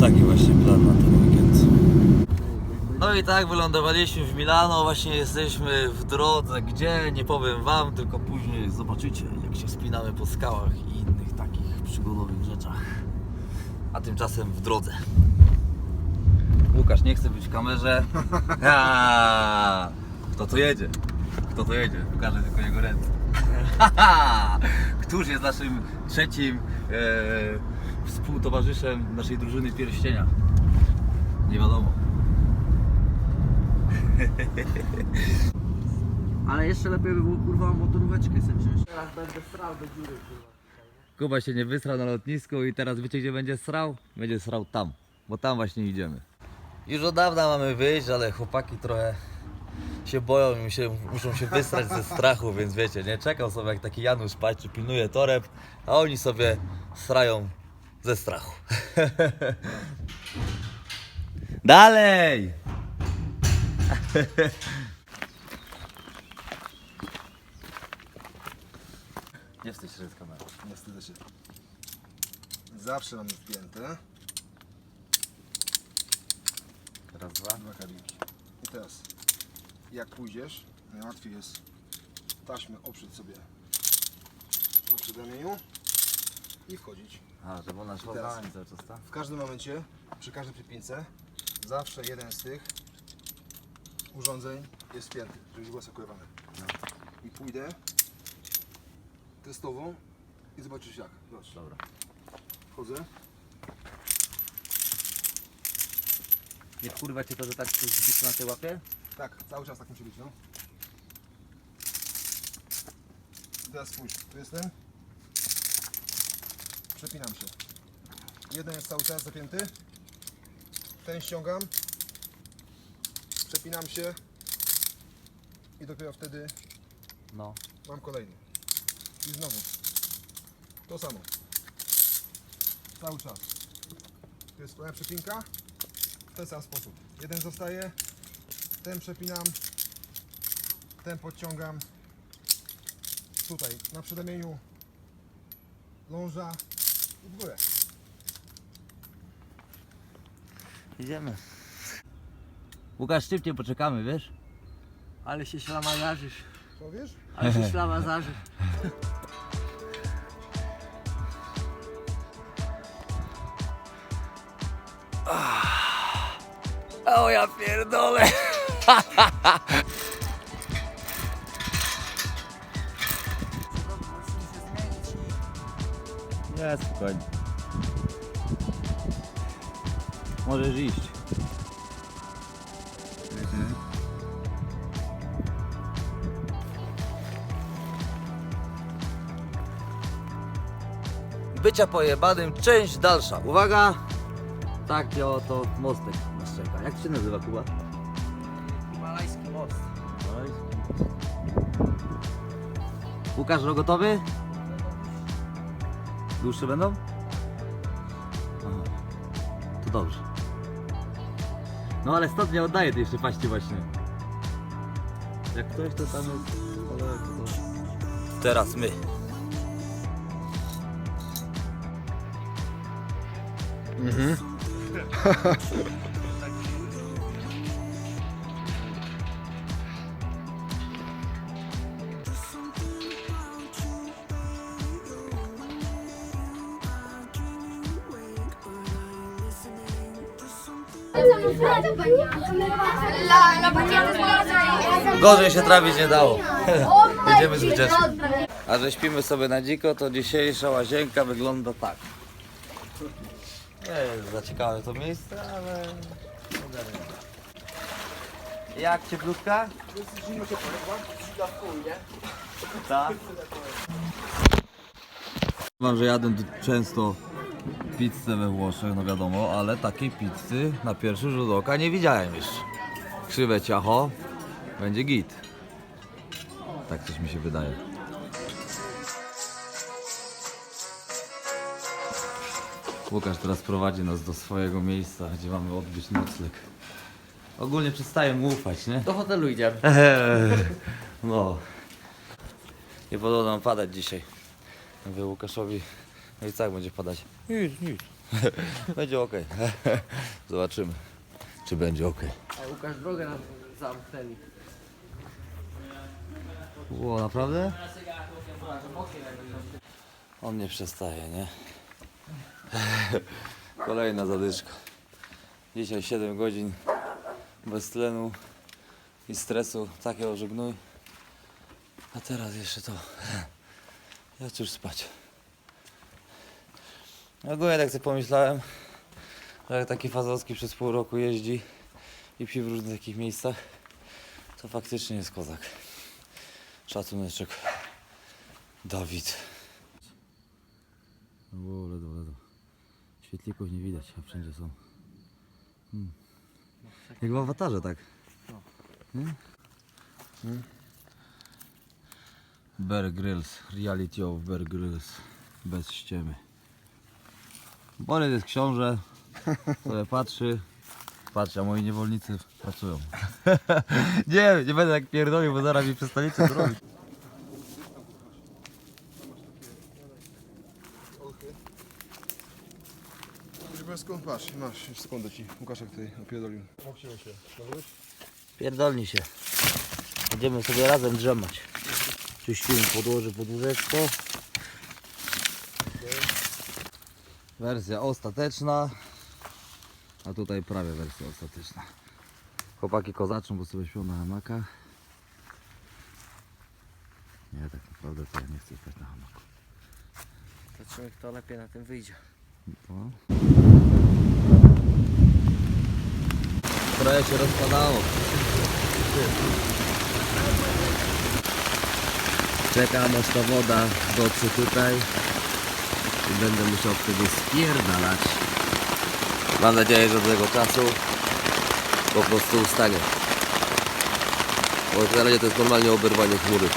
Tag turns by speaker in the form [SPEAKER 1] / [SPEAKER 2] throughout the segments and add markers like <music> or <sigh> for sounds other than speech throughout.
[SPEAKER 1] Taki właśnie plan na ten weekend. No i tak wylądowaliśmy w Milano, właśnie jesteśmy w drodze, gdzie nie powiem wam, tylko później zobaczycie jak się wspinamy po skałach i innych takich przygodowych rzeczach. A tymczasem w drodze. Łukasz nie chce być w kamerze. <laughs> Kto to jedzie? Kto to jedzie? Pokażę tylko jego ręce. <laughs> Któż jest naszym trzecim e, współtowarzyszem naszej drużyny pierścienia? Nie wiadomo. <laughs>
[SPEAKER 2] Ale jeszcze lepiej by było kurwa motoróweczkę sobie wziąć. Teraz będę strał do dziury kurwa.
[SPEAKER 1] Kuba się nie wysrał na lotnisku i teraz wiecie gdzie będzie srał? Będzie srał tam, bo tam właśnie idziemy. Już od dawna mamy wyjść, ale chłopaki trochę się boją i się, muszą się wysrać ze strachu, więc wiecie, nie czekał sobie jak taki Janusz patrzy, pilnuje toreb, a oni sobie srają ze strachu. <laughs> Dalej! <laughs> Nie wstydź się z kamerą.
[SPEAKER 3] Nie wstydzę się. Zawsze mamy wpięte.
[SPEAKER 1] Raz, dwa.
[SPEAKER 3] Dwa kabinki. I teraz, jak pójdziesz, najłatwiej jest taśmę oprzeć sobie na przedramieniu i wchodzić.
[SPEAKER 1] A, żeby ona szła
[SPEAKER 3] Teraz.
[SPEAKER 1] cały czas, tak?
[SPEAKER 3] W każdym momencie, przy każdej przypince, zawsze jeden z tych urządzeń jest wpięty, żeby była sakowana. I pójdę testową i zobaczysz jak. Zobacz.
[SPEAKER 1] Dobra.
[SPEAKER 3] Wchodzę.
[SPEAKER 1] Nie kurwa cię to, że tak coś na tej łapie?
[SPEAKER 3] Tak, cały czas tak musi być, no. Teraz spójrz, tu jestem. Przepinam się. Jeden jest cały czas zapięty. Ten ściągam. Przepinam się. I dopiero wtedy
[SPEAKER 1] No.
[SPEAKER 3] mam kolejny. I znowu. To samo. Cały czas. To jest moja przepinka. W ten sam sposób. Jeden zostaje. Ten przepinam. Ten podciągam. Tutaj na przedramieniu ląża i w górę.
[SPEAKER 1] Idziemy. Łukasz, szybciej poczekamy, wiesz?
[SPEAKER 2] Ale się ślama zarzysz.
[SPEAKER 3] Co wiesz?
[SPEAKER 2] Ale się <laughs> ślama zarzysz.
[SPEAKER 1] O ja pierdolę! Nie, spokojnie. Możesz iść. Bycia pojebanym, część dalsza. Uwaga! Taki oto mostek nas czeka. Jak się nazywa Kuba? Łukasz, no gotowy? Dłuższe będą? Aha. To dobrze. No ale stąd nie oddaję tej jeszcze właśnie. Jak ktoś to tam jest daleko, to... Teraz my.
[SPEAKER 4] La, <laughs>
[SPEAKER 1] Gorzej się trawić nie dało. <laughs> Jedziemy z wycieczki. A że śpimy sobie na dziko, to dzisiejsza łazienka wygląda tak. Nie jest za ciekawe to miejsce, ale... Jak cieplutka? Tak. Wam, że jadę tu często pizzę we Włoszech, no wiadomo, ale takiej pizzy na pierwszy rzut oka nie widziałem jeszcze. Krzywe ciacho, będzie git. Tak coś mi się wydaje. Łukasz teraz prowadzi nas do swojego miejsca, gdzie mamy odbyć nocleg. Ogólnie przestaję mu ufać, nie?
[SPEAKER 2] Do hotelu idziemy. <laughs>
[SPEAKER 1] No. Nie podoba nam padać dzisiaj. Mówię Łukaszowi, no i tak będzie padać. Nic, nic. <laughs> będzie ok. <laughs> Zobaczymy, czy będzie ok.
[SPEAKER 2] A Łukasz drogę nam zamknęli.
[SPEAKER 1] Było naprawdę? On nie przestaje, nie? <laughs> Kolejna zadyczka. Dzisiaj 7 godzin bez tlenu i stresu, takiego żegnój. A teraz jeszcze to. Ja już spać. Ogólnie tak sobie pomyślałem, że jak taki Fazowski przez pół roku jeździ i psi w różnych takich miejscach, to faktycznie jest kozak. Szacuneczek. Dawid. O, ledwo, ledwo. Świetlików nie widać, a wszędzie są. Hmm. Jak w awatarze, tak? Nie? Hmm? Bear Grylls, reality of Bear Grylls. Bez ściemy. Borys jest książę, sobie patrzy. Patrz, a moi niewolnicy pracują. <laughs> nie, nie będę tak pierdolił, bo zaraz mi przestaniecie to robić.
[SPEAKER 3] Skąd masz, masz, sekundę ci Łukaszek tutaj opierdolił.
[SPEAKER 1] Pierdolni się. Będziemy sobie razem drzemać. Czyścimy podłoże pod łóżeczko. Wersja ostateczna. A tutaj prawie wersja ostateczna. Chłopaki kozaczą, bo sobie śpią na hamakach. Nie, tak naprawdę to ja nie chcę spać na hamaku.
[SPEAKER 2] Zobaczymy kto lepiej na tym wyjdzie.
[SPEAKER 1] No. Trochę się rozpadało. Czekam aż ta woda dotrze tutaj i będę musiał wtedy spierdalać. Mam nadzieję, że do tego czasu po prostu ustanie. Bo na razie to jest normalnie oberwanie chmury.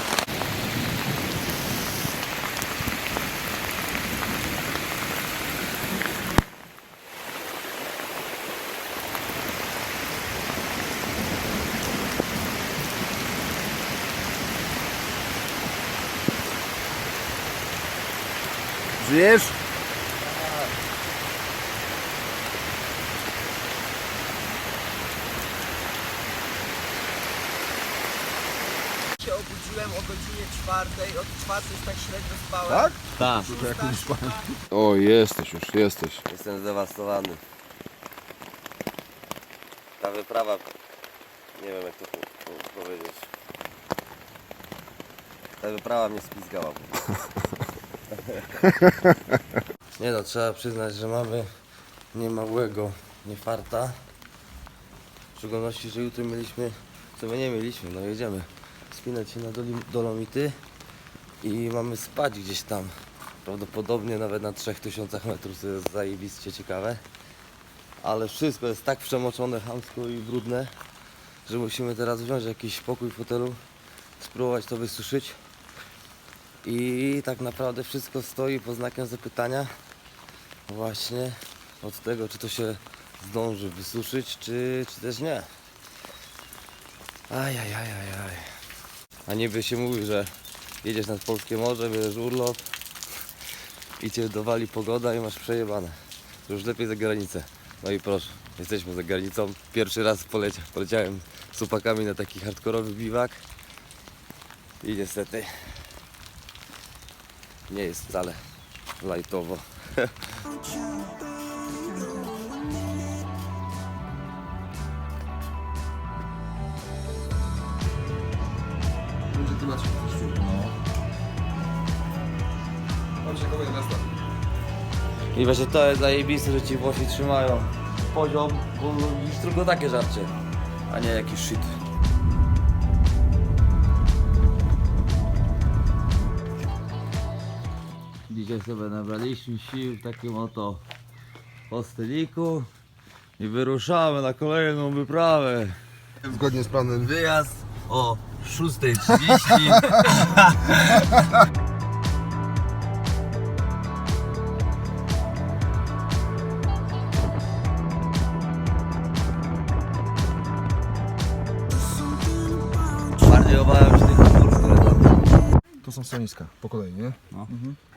[SPEAKER 3] Żyjesz?
[SPEAKER 2] się obudziłem o godzinie czwartej, od czwartej tak średnio spałem.
[SPEAKER 3] Tak?
[SPEAKER 1] Tak.
[SPEAKER 3] O, jesteś już, jesteś.
[SPEAKER 1] Jestem zdewastowany. Ta wyprawa, nie wiem jak to po- po- powiedzieć. Ta wyprawa mnie spizgała. <laughs> <laughs> nie no, trzeba przyznać, że mamy niemałego niefarta. W szczególności, że jutro mieliśmy, co my nie mieliśmy, no jedziemy spinać się na Dolomity i mamy spać gdzieś tam. Prawdopodobnie nawet na 3000 metrów, co jest zajebiście ciekawe. Ale wszystko jest tak przemoczone, chamsko i brudne, że musimy teraz wziąć jakiś pokój w fotelu, spróbować to wysuszyć. I tak naprawdę wszystko stoi pod znakiem zapytania właśnie od tego, czy to się zdąży wysuszyć, czy, czy też nie. Aj, aj, aj, aj, aj. A niby się mówi, że jedziesz nad polskie morze, bierzesz urlop i cię dowali pogoda i masz przejebane. Już lepiej za granicę. No i proszę, jesteśmy za granicą. Pierwszy raz polecia, poleciałem z chłopakami na taki hardkorowy biwak i niestety nie jest wcale lajtowo.
[SPEAKER 3] Będzie tu na Mam się kogoś miasta.
[SPEAKER 1] I właśnie to jest zajebiste, że ci Włosi trzymają poziom, bo już tylko takie żarcie, a nie jakiś shit. Dzisiaj sobie nabraliśmy sił w takim oto hosteliku i wyruszamy na kolejną wyprawę.
[SPEAKER 3] Zgodnie z planem.
[SPEAKER 1] Wyjazd o 6.30. Bardziej obawiam się tych kur, które tam
[SPEAKER 3] To są stanowiska, po kolei, nie?
[SPEAKER 1] No.
[SPEAKER 3] y,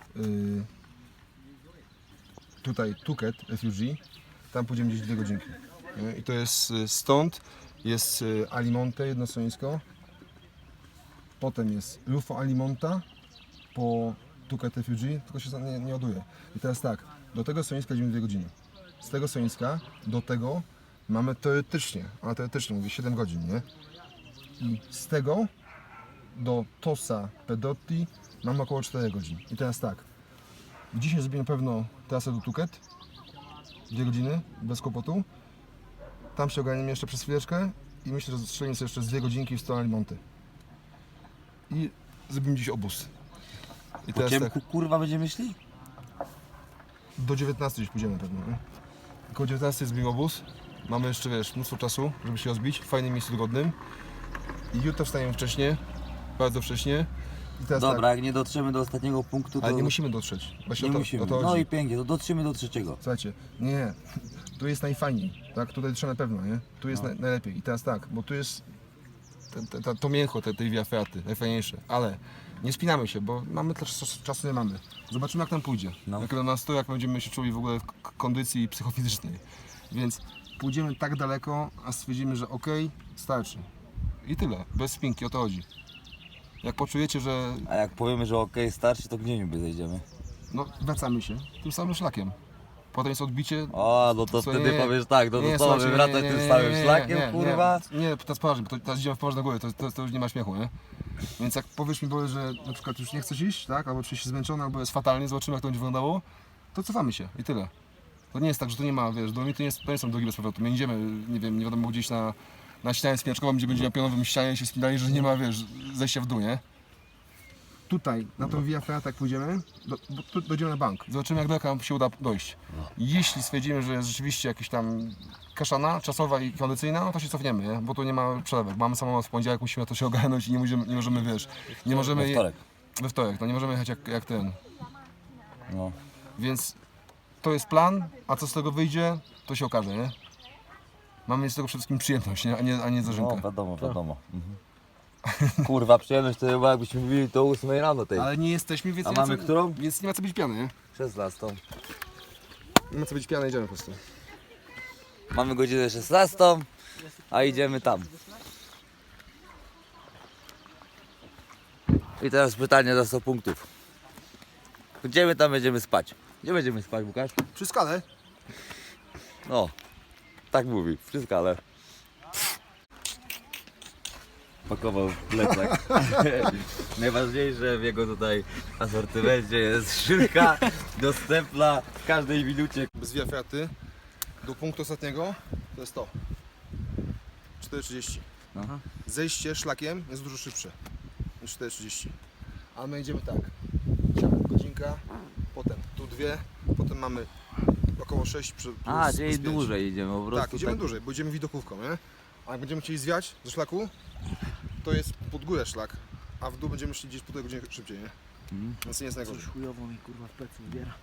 [SPEAKER 3] tutaj Tuket FUG, tam pójdziemy gdzieś dwie godzinki. nie? I to jest y, stąd, jest y, Alimonte, jedno stanowisko, potem jest Lufo Alimonta, po Tuket FUG, tylko się nie, nie ładuje. I teraz tak, do tego stanowiska idziemy dwie godziny. Z tego stanowiska do tego mamy teoretycznie, a teoretycznie mówię 7 godzin, nie? I z tego do Tosa Pedotti mamy około 4 godzin. I teraz tak, dzisiaj zrobimy pewno trasę do Tuket, dwie godziny, bez kłopotu. Tam się ogarniemy jeszcze przez chwileczkę i myślę, że strzelimy sobie jeszcze z dwie godzinki w stronę Monty. I zrobimy dziś obóz. I
[SPEAKER 1] Po
[SPEAKER 3] teraz tak,
[SPEAKER 1] ciemku kurwa będziemy szli?
[SPEAKER 3] do 19 gdzieś pójdziemy pewnie. Nie? Koło 19 jest obóz. Mamy jeszcze wiesz, mnóstwo czasu, żeby się rozbić w fajnym miejscu dogodnym. I jutro wstajemy wcześnie, bardzo wcześnie. I teraz
[SPEAKER 1] Dobra,
[SPEAKER 3] tak,
[SPEAKER 1] jak nie dotrzemy do ostatniego punktu, to
[SPEAKER 3] ale nie musimy dotrzeć. Właśnie
[SPEAKER 1] nie
[SPEAKER 3] o to,
[SPEAKER 1] musimy.
[SPEAKER 3] O to
[SPEAKER 1] No i pięknie, to dotrzemy do trzeciego.
[SPEAKER 3] Słuchajcie, nie, <laughs> tu jest najfajniej, tak? Tutaj trzeba na pewno, nie? Tu jest
[SPEAKER 1] No.
[SPEAKER 3] na, najlepiej. I teraz tak, bo tu jest te, te, ta- to mięcho tej, tej wiafraty, najfajniejsze. Ale nie spinamy się, bo mamy też czas- czasu nie mamy. Zobaczymy jak tam pójdzie.
[SPEAKER 1] No.
[SPEAKER 3] Jak do nas to, jak będziemy się czuli w ogóle w k- kondycji psychofizycznej. Więc pójdziemy tak daleko, a stwierdzimy, że okej, starczy. I tyle, bez spinki, o to chodzi. Jak poczujecie, że
[SPEAKER 1] A jak powiemy, że okej, starczy, to gdzie niby zejdziemy?
[SPEAKER 3] no, wracamy się tym samym szlakiem. Potem jest odbicie,
[SPEAKER 1] O, no to
[SPEAKER 3] Co,
[SPEAKER 1] wtedy
[SPEAKER 3] nie,
[SPEAKER 1] powiesz tak, no to co,
[SPEAKER 3] słuchajcie,
[SPEAKER 1] mamy wracać
[SPEAKER 3] nie,
[SPEAKER 1] tym
[SPEAKER 3] nie,
[SPEAKER 1] samym
[SPEAKER 3] nie,
[SPEAKER 1] szlakiem,
[SPEAKER 3] nie,
[SPEAKER 1] kurwa?
[SPEAKER 3] Nie, nie, teraz poważnie, bo to, teraz idziemy w poważne góry, to, to, to już nie ma śmiechu, nie? Więc jak powiesz mi, Boże, że na przykład już nie chcesz iść, tak? Albo czujesz się zmęczony, albo jest fatalnie, zobaczymy jak to będzie wyglądało, to cofamy się i tyle. To nie jest tak, że to nie ma, wiesz, dolomity nie, jest, to nie są drogi bez powrotu. My idziemy, nie wiem, nie wiadomo gdzieś na, na ścianę spinaczkową, gdzie będzie na pionowym ścianie się spinali, że nie ma, wiesz, zejścia w dół, nie? Tutaj, na tą Via Ferrata jak pójdziemy, do, bo tu na bank. Zobaczymy jak daleko się uda dojść. Jeśli stwierdzimy, że jest rzeczywiście jakaś tam kaszana czasowa i kondycyjna, no to się cofniemy, nie? bo tu nie ma przelewek. Mamy samolot w poniedziałek, musimy to się ogarnąć i nie możemy, nie możemy wiesz, nie możemy...
[SPEAKER 1] We wtorek.
[SPEAKER 3] We wtorek, no nie możemy jechać jak, jak ten.
[SPEAKER 1] No.
[SPEAKER 3] Więc to jest plan, a co z tego wyjdzie, to się okaże, nie? Mamy z tego przede wszystkim przyjemność, nie? A nie, a nie
[SPEAKER 1] No,
[SPEAKER 3] zarzynkę.
[SPEAKER 1] wiadomo, wiadomo. Mhm. Kurwa, przyjemność to chyba jakbyśmy mówili to o 8 rano tej.
[SPEAKER 3] Ale nie jesteśmy, więc
[SPEAKER 1] A
[SPEAKER 3] nie ma
[SPEAKER 1] mamy
[SPEAKER 3] co,
[SPEAKER 1] którą?
[SPEAKER 3] Więc nie ma co być piany, nie?
[SPEAKER 1] 16.
[SPEAKER 3] Nie ma co być piany, idziemy po prostu.
[SPEAKER 1] Mamy godzinę 16, a idziemy tam. I teraz pytanie za 100 punktów. Gdzie my tam będziemy spać? Gdzie będziemy spać, Łukasz?
[SPEAKER 3] Przy skale?
[SPEAKER 1] No, tak mówi, przy skale. Pakował plecak. <laughs> Najważniejsze w jego tutaj asortymencie jest szynka dostępna w każdej minucie.
[SPEAKER 3] Bez wiafraty do punktu ostatniego to jest to. 4,30.
[SPEAKER 1] Aha.
[SPEAKER 3] Zejście szlakiem jest dużo szybsze niż 4,30. A my idziemy tak. Godzinka, potem tu dwie, potem mamy około 6 plus,
[SPEAKER 1] A,
[SPEAKER 3] plus
[SPEAKER 1] czyli
[SPEAKER 3] pięć.
[SPEAKER 1] dłużej idziemy po prostu.
[SPEAKER 3] Tak, idziemy dłużej, bo idziemy widokówką, nie? A jak będziemy chcieli zwiać ze szlaku, to jest pod górę szlak, a w dół będziemy szli gdzieś półtorej godziny szybciej, nie?
[SPEAKER 1] Mhm.
[SPEAKER 3] Więc nie jest najgorzej.
[SPEAKER 2] chujowo mi kurwa w plecy zbiera.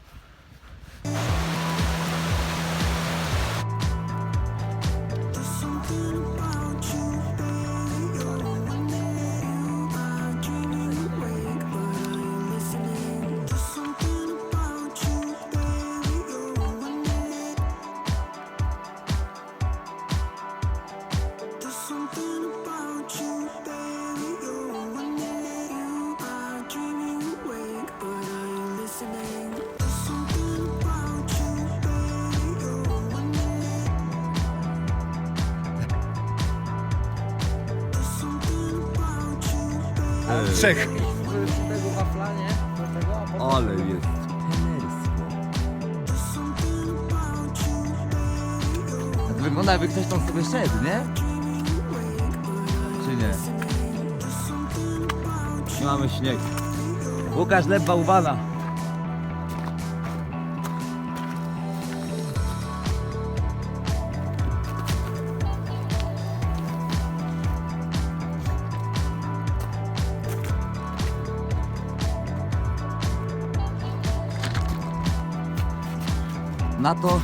[SPEAKER 3] Trzech!
[SPEAKER 1] Ale jest. To wygląda jakby ktoś tam sobie szedł, nie? Czy nie? I mamy śnieg. Łukasz Lep Bałwana. Na to,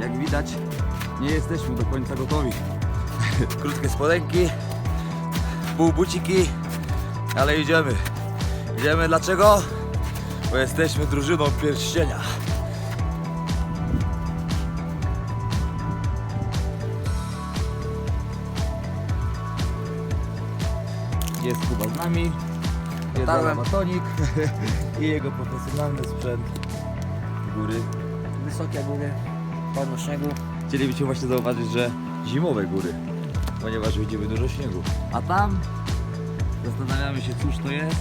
[SPEAKER 1] jak widać, nie jesteśmy do końca gotowi. <laughs> Krótkie spodenki, pół buciki, ale idziemy. Idziemy dlaczego? bo jesteśmy drużyną pierścienia. Jest Kuba z nami, jest
[SPEAKER 2] Dotarłem.
[SPEAKER 1] batonik <laughs> i jego profesjonalny sprzęt góry.
[SPEAKER 2] Wysokie góry, pełno śniegu.
[SPEAKER 1] Chcielibyście właśnie zauważyć, że zimowe góry, ponieważ widzimy dużo śniegu. A tam zastanawiamy się, cóż to jest,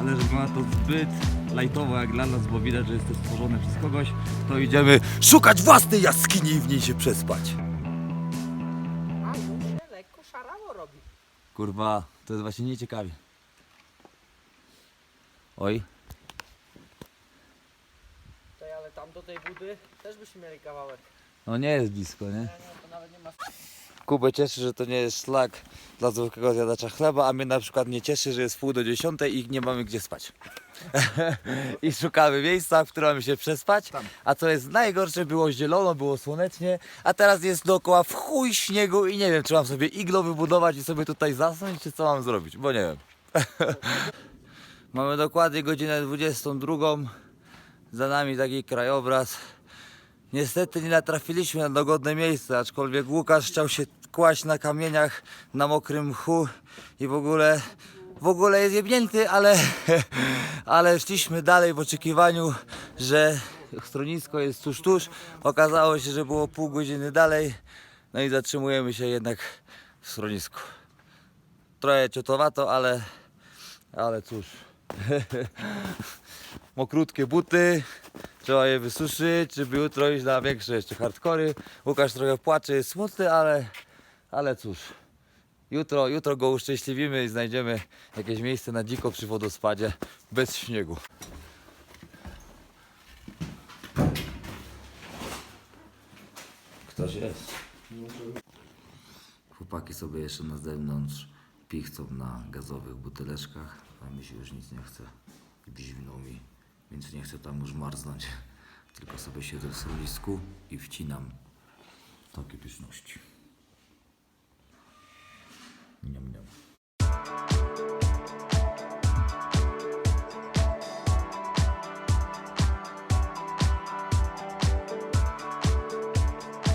[SPEAKER 1] ale że wygląda to zbyt lajtowo jak dla nas, bo widać, że jest to stworzone przez kogoś, to idziemy szukać własnej jaskini i w niej się przespać.
[SPEAKER 2] A już się lekko szarało robi.
[SPEAKER 1] Kurwa, to jest właśnie nieciekawie. Oj,
[SPEAKER 2] Tutaj, ale tam do tej budy też byśmy mieli kawałek.
[SPEAKER 1] no nie jest blisko, nie?
[SPEAKER 2] Nie, nie, to nawet nie ma
[SPEAKER 1] Kubę cieszy, że to nie jest szlak dla zwykłego zjadacza chleba, a mnie na przykład nie cieszy, że jest pół do dziesiątej i nie mamy gdzie spać. <laughs> I szukamy miejsca, w którym mamy się przespać. A co jest najgorsze, było zielono, było słonecznie, a teraz jest dookoła w chuj śniegu i nie wiem, czy mam sobie iglo wybudować i sobie tutaj zasnąć, czy co mam zrobić, bo nie wiem. <laughs> mamy dokładnie godzinę 22. Za nami taki krajobraz. Niestety nie natrafiliśmy na dogodne miejsce, aczkolwiek Łukasz chciał się kłaść na kamieniach na mokrym mchu i w ogóle w ogóle jest jebnięty, ale, <laughs> ale szliśmy dalej w oczekiwaniu, że schronisko jest tuż, tuż. Okazało się, że było pół godziny dalej, no i zatrzymujemy się jednak w schronisku. Trochę ciotowato, ale, ale cóż. <laughs> Mokrutkie buty, trzeba je wysuszyć, żeby jutro iść na większe jeszcze hardkory. Łukasz trochę płacze, jest smutny, ale, ale cóż. Jutro, jutro go uszczęśliwimy i znajdziemy jakieś miejsce na dziko przy wodospadzie bez śniegu. Ktoś jest. Chłopaki sobie jeszcze na zewnątrz pichcą na gazowych buteleczkach, a mi się już nic nie chce. Zimno mi, więc nie chcę tam już marznąć. Tylko sobie siedzę w schronisku i wcinam takie pyszności. Niam, niam.